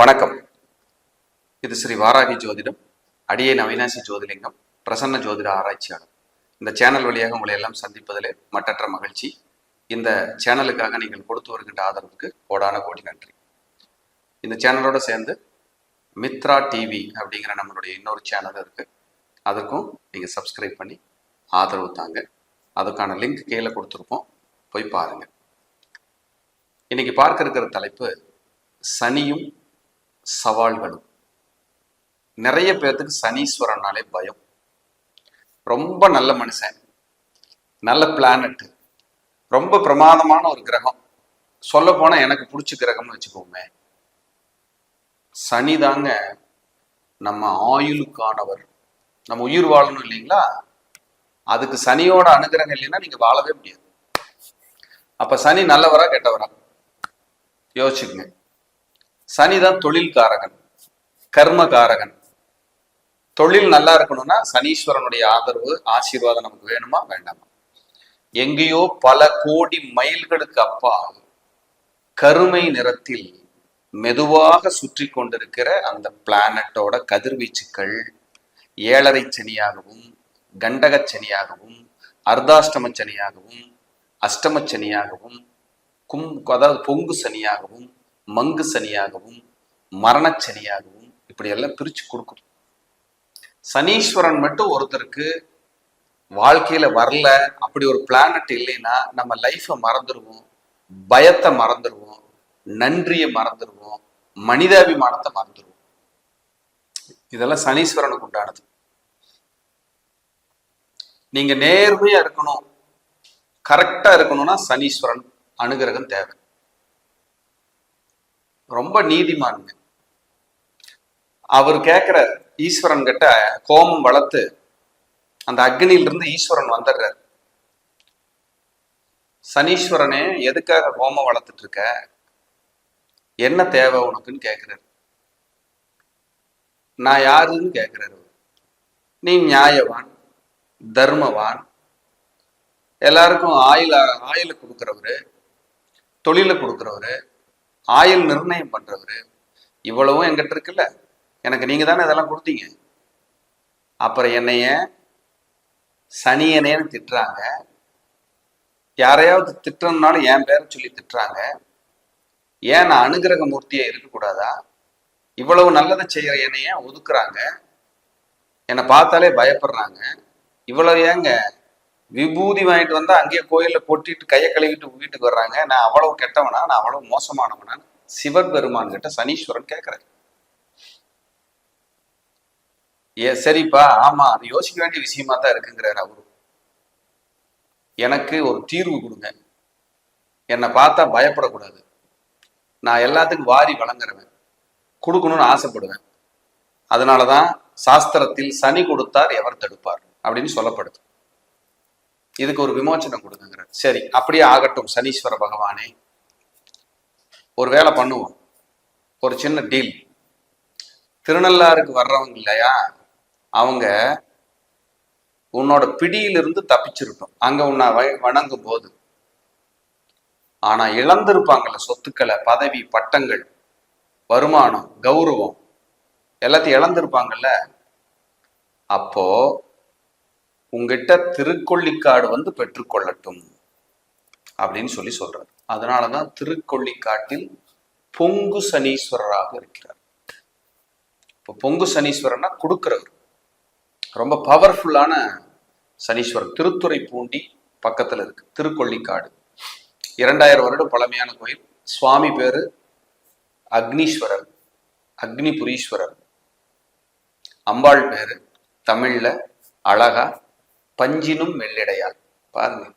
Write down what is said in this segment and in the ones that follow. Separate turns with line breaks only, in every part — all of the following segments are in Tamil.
வணக்கம். இது ஸ்ரீ வாராகி ஜோதிடம் அடியேன் அவினாசி ஜோதிலிங்கம் பிரசன்ன ஜோதிட ஆராய்ச்சியாளர். இந்த சேனல் வழியாக உங்களை எல்லாம் சந்திப்பதிலே மட்டற்ற மகிழ்ச்சி. இந்த சேனலுக்காக நீங்கள் கொடுத்து வருகின்ற ஆதரவுக்கு கோடான கோடி நன்றி. இந்த சேனலோட சேர்ந்து மித்ரா டிவி அப்படிங்கிற நம்மளுடைய இன்னொரு சேனல் இருக்கு. அதற்கும் நீங்கள் சப்ஸ்கிரைப் பண்ணி ஆதரவு தாங்க. அதுக்கான லிங்க் கீழே கொடுத்துருப்போம். போய் பாருங்க. இன்னைக்கு பார்க்க இருக்கிற தலைப்பு சனியும் சவால்களும். நிறைய பேர்த்துக்கு சனீஸ்வரனாலே பயம். ரொம்ப நல்ல மனுஷன். நல்ல பிளானட்டு ரொம்ப பிரமாதமான ஒரு கிரகம். சொல்ல போனா எனக்கு பிடிச்ச கிரகம்னு வச்சுக்கோமே. சனி தாங்க நம்ம ஆயுளுக்கானவர். நம்ம உயிர் வாழணும் இல்லைங்களா? அதுக்கு சனியோட அனுகிரகம் இல்லைன்னா நீங்க வாழவே முடியாது. அப்ப சனி நல்லவரா கெட்டவரா? யோசிச்சுக்குங்க. சனி தான் தொழில்காரகன் கர்மகாரகன். தொழில் நல்லா இருக்கணும்னா சனீஸ்வரனுடைய ஆதரவு ஆசீர்வாதம் நமக்கு வேணுமா வேண்டாமா? எங்கேயோ பல கோடி மைல்களுக்கு அப்பால் கருமை நிறத்தில் மெதுவாக சுற்றி கொண்டிருக்கிற அந்த பிளானட்டோட கதிர்வீச்சுக்கள் ஏழரை சனியாகவும் கண்டகச்சனியாகவும் அர்த்தாஷ்டம சனியாகவும் அஷ்டம சனியாகவும் கும் அதாவது பொங்கு சனியாகவும் மங்கு சனியாகவும் மரணச்சனியாகவும் இப்படி எல்லாம் பிரிச்சு கொடுக்கும். சனீஸ்வரன் மட்டும் ஒருத்தருக்கு வாழ்க்கையில வரல அப்படி ஒரு பிளானட் இல்லைன்னா நம்ம லைஃப்பை மறந்துடுவோம் பயத்தை மறந்துடுவோம் நன்றியை மறந்துடுவோம் மனிதாபிமானத்தை மறந்துடுவோம் இதெல்லாம் சனீஸ்வரனுக்கு உண்டானது. நீங்க நேர்மையா இருக்கணும் கரெக்டா இருக்கணும்னா சனீஸ்வரன் அனுகிரகம் தேவை. ரொம்ப நீதிமானுங்க. அவர் கேட்கிற ஈஸ்வரன் கிட்ட கோமம் வளர்த்து அந்த அக்னியிலிருந்து ஈஸ்வரன் வந்துடுறார் சனீஸ்வரனே எதுக்காக கோமம் வளர்த்துட்டு இருக்க என்ன தேவை உனக்குன்னு கேட்கிறாரு நான் யாருன்னு கேட்கிறாரு நீ நியாயவான் தர்மவான் எல்லாருக்கும் ஆயில் ஆயில கொடுக்குறவரு தொழில கொடுக்குறவரு ஆயுள் நிர்ணயம் பண்றவர். இவ்வளவும் என்கிட்ட இருக்குல்ல? எனக்கு நீங்க தானே இதெல்லாம் கொடுத்தீங்க. அப்புறம் என்னைய சனியனேன்னு திட்டுறாங்க. யாரையாவது திட்டணும்னாலும் என் பேரை சொல்லி திட்டுறாங்க. ஏன் நான் அனுகிரக மூர்த்தியா இருக்கக்கூடாதா? இவ்வளவு நல்லதை செய்யற என்னைய ஒதுக்குறாங்க. என்னை பார்த்தாலே பயப்படுறாங்க. இவ்வளவு ஏங்க விபூதி வாங்கிட்டு வந்தா அங்கேயே கோயில்ல கொட்டிட்டு கையை கழுவிட்டு வீட்டுக்கு வர்றாங்க. நான் அவ்வளவு கெட்டவனா? நான் அவ்வளவு மோசமானவனான்னு சிவபெருமான் கிட்ட சனீஸ்வரன் கேட்கிறாரு ஏ சரிப்பா ஆமா அது யோசிக்க வேண்டிய விஷயமா தான் இருக்குங்கிறாரு அவரு. எனக்கு ஒரு தீர்வு கொடுங்க. என்னை பார்த்தா பயப்படக்கூடாது. நான் எல்லாத்துக்கும் வாரி வழங்குறவன். கொடுக்கணும்னு ஆசைப்படுவேன். அதனாலதான் சாஸ்திரத்தில் சனி கொடுத்தார் எவர் தடுப்பார் அப்படின்னு சொல்லப்படுது. இதுக்கு ஒரு விமோச்சனம் கொடுக்குங்கிற சரி அப்படியே ஆகட்டும் சனீஸ்வர பகவானே. ஒரு வேலை பண்ணுவோம். ஒரு சின்ன டீல் திருநள்ளாருக்கு வர்றவங்க இல்லையா? அவங்க உன்னோட பிடியிலிருந்து தப்பிச்சிருக்கும் அங்க உன்னை வ- வணங்கும் போது. ஆனா இழந்திருப்பாங்கல்ல சொத்துக்களை பதவி பட்டங்கள் வருமானம் கௌரவம் எல்லாத்தையும் இழந்திருப்பாங்கல்ல? அப்போ உங்ககிட்ட திருக்கொள்ளிக்காடு வந்து பெற்றுக்கொள்ளட்டும் அப்படின்னு சொல்லி சொல்றாரு. அதனாலதான் திருக்கொள்ளிக்காட்டில் பொங்கு சனீஸ்வரராக இருக்கிறார். இப்போ பொங்கு சனீஸ்வரன்னா கொடுக்கிறவர். ரொம்ப பவர்ஃபுல்லான சனீஸ்வரர். திருத்துறை பூண்டி பக்கத்துல இருக்கு. திருக்கொள்ளிக்காடு. இரண்டாயிரம் வருடம் பழமையான கோயில். சுவாமி பேரு அக்னீஸ்வரர். அக்னிபுரீஸ்வரர். அம்பாள் பேரு தமிழ்ல அழகா பஞ்சினும் வெள்ளிடையாள் பாருங்க.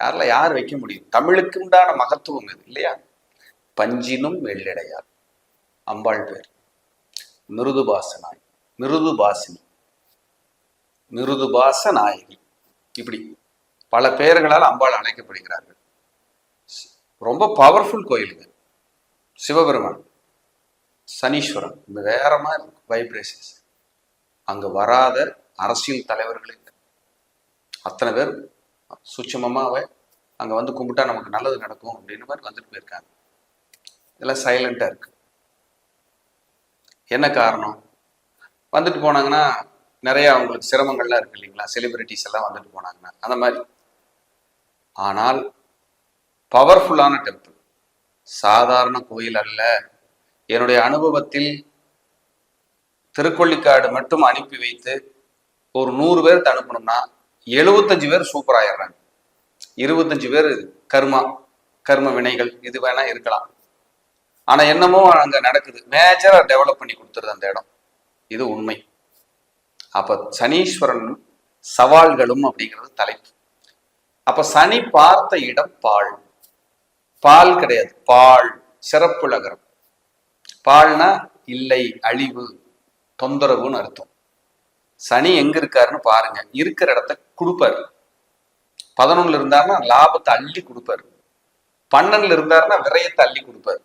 யாரில் யார் வைக்க முடியும்? தமிழுக்கு உண்டான மகத்துவம் இது இல்லையா? பஞ்சினும் வெள்ளிடையாள் அம்பாள் பேர். மிருதுபாசனாய் மிருதுபாசினி. மிருதுபாச நாயகி இப்படி பல பெயர்களால் அம்பாள் அழைக்கப்படுகிறார்கள். ரொம்ப பவர்ஃபுல் கோயிலுங்க சிவபெருமான் சனீஸ்வரன் வேற மாதிரி வைப்ரேஷன்ஸ் அங்க வராத அரசியல் தலைவர்களை அத்தனை பேர் சுட்சமமாவே அங்கே வந்து கும்பிட்டா நமக்கு நல்லது நடக்கும் அப்படின்னு மாதிரி வந்துட்டு போயிருக்காங்க. இதெல்லாம் சைலண்டா இருக்கு. என்ன காரணம்? வந்துட்டு போனாங்கன்னா நிறைய அவங்களுக்கு சிரமங்கள்லாம் இருக்கு இல்லைங்களா? செலிபிரிட்டிஸ் எல்லாம் வந்துட்டு போனாங்கன்னா அந்த மாதிரி. ஆனால் பவர்ஃபுல்லான டெம்பிள் சாதாரண கோயில் அல்ல. என்னுடைய அனுபவத்தில் திருக்கொள்ளிக்காடு மட்டும் அனுப்பி வைத்து ஒரு நூறு பேருக்கு அனுப்பணும்னா எழுபத்தஞ்சு பேர் சூப்பர் ஆயிடுறாங்க. இருபத்தஞ்சு பேர் கர்மா கர்ம வினைகள் இது வேணா இருக்கலாம். ஆனா என்னமோ அங்க நடக்குது. மேஜரா டெவலப் பண்ணி கொடுத்துருது அந்த இடம். இது உண்மை. அப்ப சனீஸ்வரன் சவால்களும் அப்படிங்கிறது தலைப்பு. அப்ப சனி பார்த்த இடம் பால். பால் கிடையாது. பால் சிறப்பு நகரம். பால்னா இல்லை அழிவு தொந்தரவுன்னு அர்த்தம். சனி எங்க இருக்காருன்னு பாருங்க. இருக்கிற இடத்த கொடுப்பாரு. பதினொன்னுல இருந்தாருன்னா லாபத்தை அள்ளி கொடுப்பாரு. பன்னெண்டுல இருந்தாருன்னா விரயத்தை அள்ளி கொடுப்பாரு.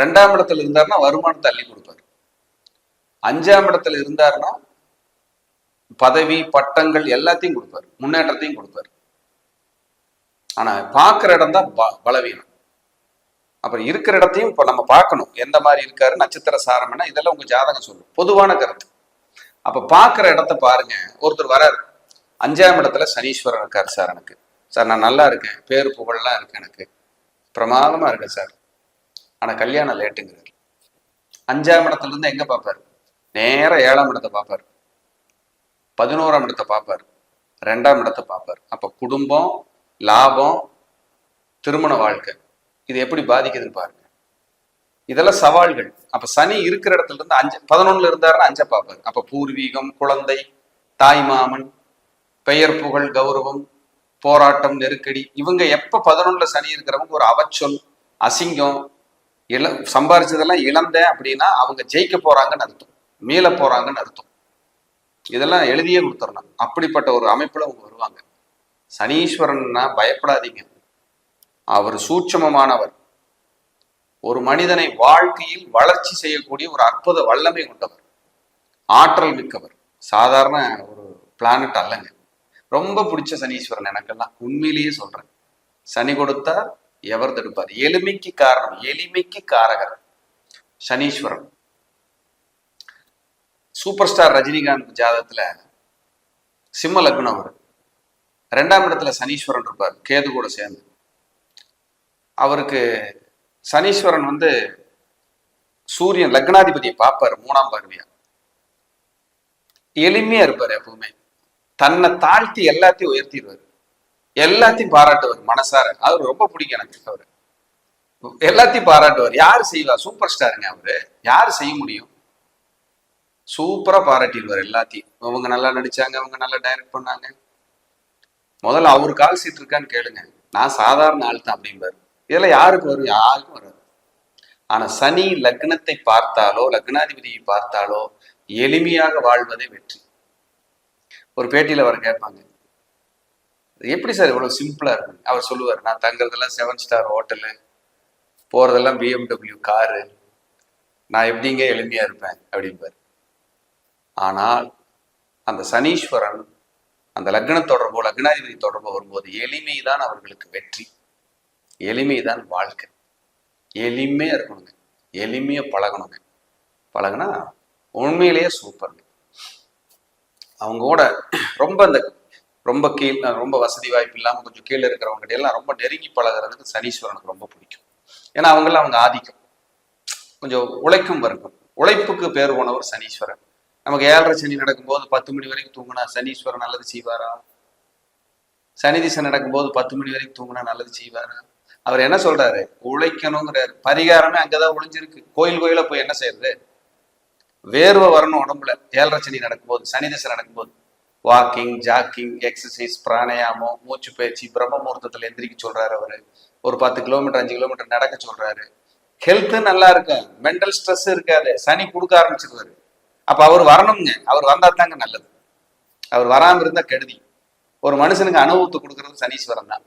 ரெண்டாம் இடத்துல இருந்தாருன்னா வருமானத்தை அள்ளி கொடுப்பாரு. அஞ்சாம் இடத்துல இருந்தாருன்னா பதவி பட்டங்கள் எல்லாத்தையும் கொடுப்பாரு. முன்னேற்றத்தையும் கொடுப்பாரு. ஆனா பார்க்குற இடம் தான் பலவீனம். அப்புறம் இருக்கிற இடத்தையும் இப்போ நம்ம பார்க்கணும். எந்த மாதிரி இருக்காரு நட்சத்திர சாரம் என்ன இதெல்லாம் உங்க ஜாதகம் சொல்லும். பொதுவான கருத்து. அப்ப பாக்குற இடத்த பாருங்க. ஒருத்தர் வராரு. அஞ்சாம் இடத்துல சனீஸ்வரன் இருக்காரு சார் எனக்கு. சார் நான் நல்லா இருக்கேன். பேர் புகழ்லாம் இருக்கு எனக்கு. பிரமாதமா இருக்கேன் சார். ஆனா கல்யாணம் லேட்டுங்கிறார். அஞ்சாம் இடத்துல இருந்து எங்க பார்ப்பாரு நேர ஏழாம் இடத்தை பார்ப்பாரு பதினோராம் இடத்தை பார்ப்பாரு ரெண்டாம் இடத்தை பார்ப்பாரு அப்ப குடும்பம் லாபம் திருமண வாழ்க்கை. இது எப்படி பாதிக்குதுன்னு பாருங்க. இதெல்லாம் சவால்கள். அப்ப சனி இருக்கிற இடத்துல இருந்து அஞ்சு பதினொன்னுல இருந்தாருன்னா அஞ்ச பார்ப்பாரு. அப்ப பூர்வீகம் குழந்தை தாய் மாமன் பெயர் புகழ் கௌரவம் போராட்டம் நெருக்கடி இவங்க எப்ப பதினொன்னுல சனி இருக்கிறவங்க ஒரு அவச்சொல் அசிங்கம் இள சம்பாரிச்சதெல்லாம் இழந்தேன் அப்படின்னா அவங்க ஜெயிக்க போறாங்கன்னு அர்த்தம். மீள போறாங்கன்னு அர்த்தம். இதெல்லாம் எழுதியே கொடுத்துடணும் அப்படிப்பட்ட ஒரு அமைப்புல அவங்க வருவாங்க. சனீஸ்வரன்னா பயப்படாதீங்க. அவர் சூட்சமமானவர். ஒரு மனிதனை வாழ்க்கையில் வளர்ச்சி செய்யக்கூடிய ஒரு அற்புத வல்லமை கொண்டவர். ஆற்றல் மிக்கவர். சாதாரண ஒரு பிளானட் அல்லங்க. ரொம்ப பிடிச்ச சனீஸ்வரன் எனக்கெல்லாம் உண்மையிலேயே சொல்றேன். சனி கொடுத்தார் எவர் தடுப்பார்? எளிமைக்கு காரணம் எளிமைக்கு காரகர் சனீஸ்வரன். சூப்பர் ஸ்டார் ரஜினிகாந்த் ஜாதகத்துல சிம்ம லக்னம் அவர். ரெண்டாம் இடத்துல சனீஸ்வரன் இருப்பார் கேது கூட சேர்ந்து. அவருக்கு சனீஸ்வரன் வந்து சூரியன் லக்னாதிபதியை பார்ப்பாரு மூணாம் பார்வையா. எளிமையா இருப்பாரு எப்பவுமே. தன்னை தாழ்த்தி எல்லாத்தையும் உயர்த்திடுவார். எல்லாத்தையும் பாராட்டுவார் மனசார. அவர் ரொம்ப பிடிக்கும் எனக்கு அவர். எல்லாத்தையும் பாராட்டுவார். யாரு செய்வா? சூப்பர் ஸ்டாருங்க அவரு. யாரு செய்ய முடியும்? சூப்பரா பாராட்டிடுவார் எல்லாத்தையும். அவங்க நல்லா நடிச்சாங்க அவங்க நல்லா டைரக்ட் பண்ணாங்க. முதல்ல அவரு கால் சீட் இருக்கான்னு கேளுங்க. நான் சாதாரண ஆள் தான் அப்படிம்பாரு. இதெல்லாம் யாருக்கு வரும்? யாருக்கும் வராது. ஆனா சனி லக்னத்தை பார்த்தாலோ லக்னாதிபதியை பார்த்தாலோ எளிமையாக வாழ்வதே வெற்றி. ஒரு பேட்டியில அவர் கேட்பாங்க. எப்படி சார் இவ்வளவு சிம்பிளா இருக்கு? அவர் சொல்லுவார் நான் தங்குறதெல்லாம் செவன் ஸ்டார் ஹோட்டலு போறதெல்லாம் பிஎம்டபிள்யூ காரு நான் எப்படிங்க எளிமையா இருப்பேன்? அப்படிம்பார். ஆனால் அந்த சனீஸ்வரன் அந்த லக்ன தொடர்போ லக்னாதிபதி தொடர்போ வரும்போது எளிமைதான் அவர்களுக்கு வெற்றி. எளிமைதான் வாழ்க்கை. எளிமையா இருக்கணுங்க. எளிமையா பழகணுங்க. பழகுனா உண்மையிலேயே சூப்பருங்க அவங்க கூட ரொம்ப இந்த ரொம்ப கீழ் ரொம்ப வசதி வாய்ப்பு இல்லாமல் கொஞ்சம் கீழே இருக்கிறவங்க எல்லாம் ரொம்ப நெருங்கி பழகிறதுக்கு சனீஸ்வரனுக்கு ரொம்ப பிடிக்கும். ஏன்னா அவங்கெல்லாம் அவங்க ஆதிக்கம். கொஞ்சம் உழைக்கும் வர்க்கம் உழைப்புக்கு பேர் போனவர் சனீஸ்வரன். நமக்கு ஏழரை சனி நடக்கும்போது பத்து மணி வரைக்கும் தூங்கினா சனீஸ்வரன் நல்லது செய்வாரா? சனி திசை நடக்கும்போது பத்து மணி வரைக்கும் தூங்கினா நல்லது செய்வாரா? அவர் என்ன சொல்றாரு? உழைக்கணுங்கிறாரு பரிகாரமே அங்கதான் ஒளிஞ்சிருக்கு. கோயில் கோயில போய் என்ன செய்யறது? வேர்வை வரணும் உடம்புல. ஏழரை சனி நடக்கும்போது சனி திசை நடக்கும்போது. வாக்கிங் ஜாக்கிங் எக்ஸசைஸ் பிராணயாமம் மூச்சு பயிற்சி பிரம்ம முகூர்த்தத்துல எந்திரிக்க சொல்றாரு அவரு. ஒரு பத்து கிலோமீட்டர் அஞ்சு கிலோமீட்டர் நடக்க சொல்றாரு. ஹெல்த் நல்லா இருக்கும் மென்டல் ஸ்ட்ரெஸ் இருக்காது. சனி கொடுக்க ஆரம்பிச்சிருவாரு. அப்ப அவர் வரணுங்க அவர் வந்தா தாங்க நல்லது. அவர் வராம இருந்தா கெடுதி. ஒரு மனுஷனுக்கு அனுபவத்தை கொடுக்கறது சனீஸ்வரன் தான்.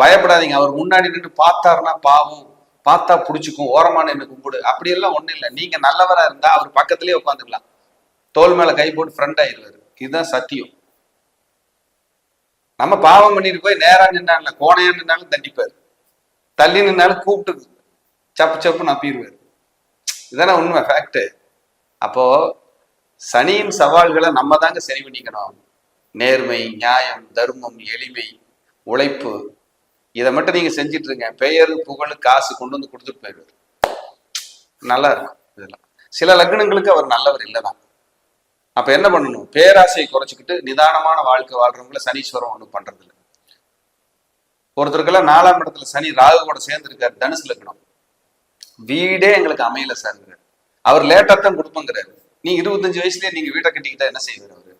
பயப்படாதீங்க. அவர் முன்னாடி நின்று பார்த்தாருன்னா பாவம். பார்த்தா பிடிச்சிக்கும். ஓரமா நின்று கும்பிடு. அப்படியெல்லாம் ஒண்ணும் இல்லை. நீங்க நல்லவரா இருந்தா அவர் பக்கத்துலயே உட்காந்துக்கலாம் தோல் மேல கை போட்டு ஃப்ரெண்ட் ஆயிடுவார் இதுதான் சத்தியம். நம்ம பாவம் பண்ணிட்டு போய் நேரா நின்னாலும் கோணையா நின்னாலும் தண்டிப்பார். தள்ளி நின்னாலும் கூப்பிட்டு சப்பு சப்பு நப்பிடுவாரு இதான உண்மை ஃபேக்ட் அப்போ சனியின் சவால்களை நம்ம தாங்க சரி பண்ணிக்கணும். நேர்மை நியாயம் தர்மம் எளிமை உழைப்பு இதை மட்டும் நீங்க செஞ்சிட்டு இருங்க பெயர் புகழ் காசு கொண்டு வந்து கொடுத்துட்டு போயிடுவார். நல்லா இருக்கும் இதெல்லாம். சில லக்னங்களுக்கு அவர் நல்லவர் இல்லைதான். அப்ப என்ன பண்ணணும்? பேராசையை குறைச்சிக்கிட்டு நிதானமான வாழ்க்கை வாழ்றவங்கள சனீஸ்வரம் ஒன்றும் பண்றது இல்லை ஒருத்தருக்கெல்லாம் நாலாம் இடத்துல சனி ராகு கூட சேர்ந்துருக்காரு தனுசு லக்னம். வீடே எங்களுக்கு அமையல சார் அவர் லேட்டா தான் கொடுப்பங்கிறாரு. நீ இருபத்தஞ்சு வயசுலயே நீங்க வீட்டை கட்டிக்கிட்டா என்ன செய்வார் அவரு?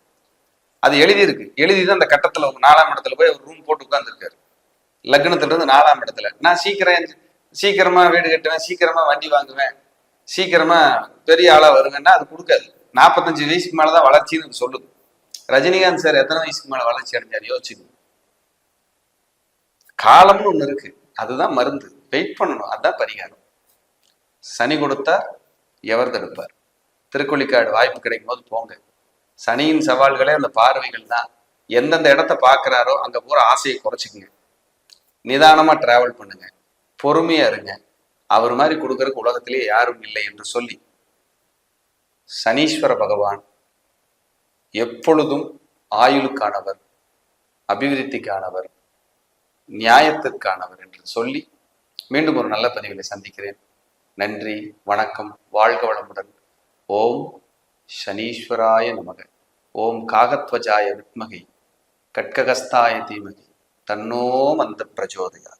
அது எழுதி இருக்கு எழுதி தான் அந்த கட்டத்துல நாலாம் இடத்துல போய் அவர் ரூம் போட்டு உட்கார்ந்துருக்காரு. லக்னத்துலேருந்து நாலாம் இடத்துல. நான் சீக்கிரம் சீக்கிரமா வீடு கட்டுவேன் சீக்கிரமா வண்டி வாங்குவேன் சீக்கிரமா பெரிய ஆளா வருங்கன்னா அது கொடுக்காது. நாற்பத்தஞ்சு வயசுக்கு மேலதான் வளர்ச்சின்னு சொல்லுது. ரஜினிகாந்த் சார் எத்தனை வயசுக்கு மேல வளர்ச்சி அடைஞ்சார்? யோசிச்சு காலம்னு ஒண்ணு இருக்கு. அதுதான் மருந்து. வெயிட் பண்ணணும். அதுதான் பரிகாரம். சனி கொடுத்தார் எவர் தடுப்பார்? திருக்கொள்ளிக்காடு வாய்ப்பு கிடைக்கும் போது போங்க. சனியின் சவால்களே அந்த பார்வைகள் தான். எந்தெந்த இடத்த பார்க்குறாரோ அங்க பூரா ஆசையை குறைச்சிக்கங்க. நிதானமா டிராவல் பண்ணுங்க. பொறுமையா இருங்க. அவர் மாதிரி கொடுக்கறதுக்கு உலகத்திலேயே யாரும் இல்லை என்று சொல்லி சனீஸ்வர பகவான் எப்பொழுதும் ஆயுளுக்கானவர் அபிவிருத்திக்கானவர் நியாயத்திற்கானவர் என்று சொல்லி மீண்டும் ஒரு நல்ல பதிவுகளை சந்திக்கிறேன். நன்றி வணக்கம் வாழ்க வளமுடன். ஓம் சனீஸ்வராய நமக. ஓம் காகத்வஜாய வித்மகை கட்ககஸ்தாய தீமகி. தன்னோ மந்த பிரச்சோதயா